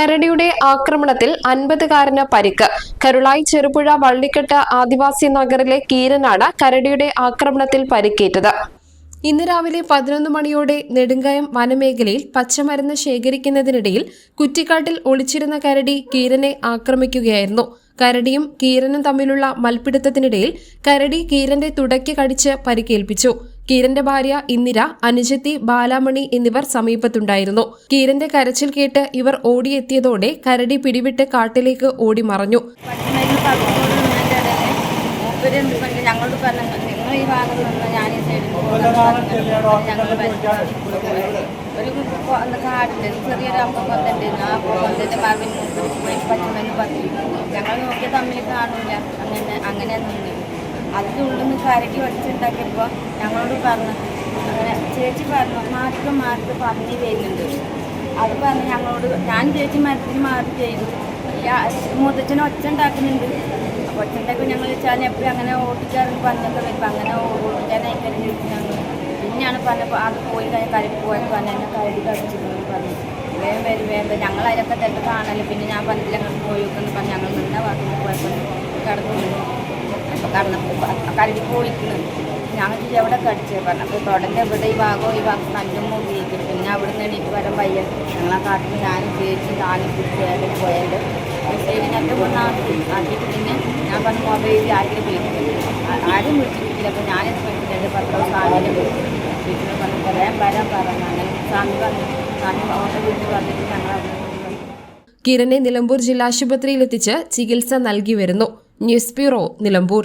കരടിയുടെ ആക്രമണത്തിൽ അൻപതുകാരന് പരിക്ക്. കരുളായി ചെറുപുഴ വള്ളിക്കെട്ട് ആദിവാസി നഗറിലെ കീരനാണ് കരടിയുടെ ആക്രമണത്തിൽ പരിക്കേറ്റത്. ഇന്ന് രാവിലെ പതിനൊന്ന് മണിയോടെ നെടുങ്കയം വനമേഖലയിൽ പച്ചമരുന്ന് ശേഖരിക്കുന്നതിനിടയിൽ കുറ്റിക്കാട്ടിൽ ഒളിച്ചിരുന്ന കരടി കീരനെ ആക്രമിക്കുകയായിരുന്നു. കരടിയും കീരനും തമ്മിലുള്ള മൽപ്പിടുത്തത്തിനിടയിൽ കരടി കീരന്റെ തുടയ്ക്ക് കടിച്ച് പരിക്കേൽപ്പിച്ചു. കീരന്റെ ഭാര്യ ഇന്ദിര അനുജത്തി ബാലാമണി എന്നിവർ സമീപത്തുണ്ടായിരുന്നു. കീരന്റെ കരച്ചിൽ കേട്ട് ഇവർ ഓടിയെത്തിയതോടെ കരടി പിടിവിട്ട് കാട്ടിലേക്ക് ഓടി മറഞ്ഞു. ഞങ്ങളോട് പറഞ്ഞു നിങ്ങൾ ഈ ഞാൻ ആ പറഞ്ഞു ഞങ്ങൾ നോക്കിയ തമ്മിൽ കാണില്ല അങ്ങനെ അങ്ങനെ നിന്ന് അതിന്റെ ഉള്ളിൽ നിന്ന് കരടി വടിച്ചുണ്ടാക്കിയപ്പോൾ ഞങ്ങളോട് പറഞ്ഞു അങ്ങനെ ചേച്ചി പറഞ്ഞു മാർക്ക് മാർക്ക് പന്നി ചെയ്യുന്നുണ്ട് അത് പറഞ്ഞ് ഞങ്ങളോട് ഞാൻ ചേച്ചി മരത്തിന് മാറി ചെയ്തു. മുതച്ചന് ഒച്ച ഉണ്ടാക്കുന്നുണ്ട്. അപ്പോൾ ഒച്ച ഉണ്ടാക്കി ഞങ്ങൾ വെച്ചാൽ എപ്പോഴും അങ്ങനെ ഓടിക്കാറുണ്ട് പന്നൊക്കെ വരും അങ്ങനെ ഓടിക്കാനായിട്ടാണ് ചോദിച്ചു ഞങ്ങൾ പിന്നെയാണ് പറഞ്ഞപ്പോൾ അത് പോയി കഴിഞ്ഞാൽ കരടി പോയപ്പോൾ പറഞ്ഞ എന്നെ കരടി കടിച്ചിരുന്നു പറഞ്ഞു. വേഗം വരും വേഗം ഞങ്ങൾ അതിലൊക്കെ തന്നെ കാണല്ലോ. പിന്നെ ഞാൻ പറഞ്ഞില്ല അങ്ങോട്ട് പോയി വെക്കുന്നു പറഞ്ഞ് ഞങ്ങൾ നിന്ന ഭാഗത്ത് പോയപ്പോൾ കടന്നു. അപ്പോൾ കടന്നപ്പോൾ കരടി ഞാൻ എവിടെ കടിച്ചത് പറഞ്ഞു. അപ്പോൾ തുടങ്ങി ഇവിടെ ഈ ഭാഗവും ഈ ഭാഗം നല്ല മുറിയിരിക്കും പിന്നെ അവിടെ നിന്ന് എണീറ്റ് വരാൻ വയ്യ. ഞങ്ങളെ കാട്ടിൽ ഞാനും ചേച്ചി നാലും കുട്ടിയായിട്ട് പോയാൽ എന്റെ കൊണ്ടാക്കി ആക്കി ആക്കിയിട്ട് പിന്നെ ഞാൻ പറഞ്ഞ മൊബൈൽ ആരും വിളിക്കും ആരും വിളിച്ചിട്ടില്ല. അപ്പോൾ ഞാൻ രണ്ട് പത്ത് ദിവസം ആരും വീട്ടിൽ പറഞ്ഞു പറയാൻ വരാൻ പറഞ്ഞു. അങ്ങനെ സ്വാമി പറഞ്ഞു സ്വാമി അവരുടെ വീട്ടിൽ വന്നിട്ട് ഞങ്ങൾ. കിരനെ നിലമ്പൂർ ജില്ലാശുപത്രിയിലെത്തിച്ച് ചികിത്സ നൽകി വരുന്നു. News bureau Nilambur.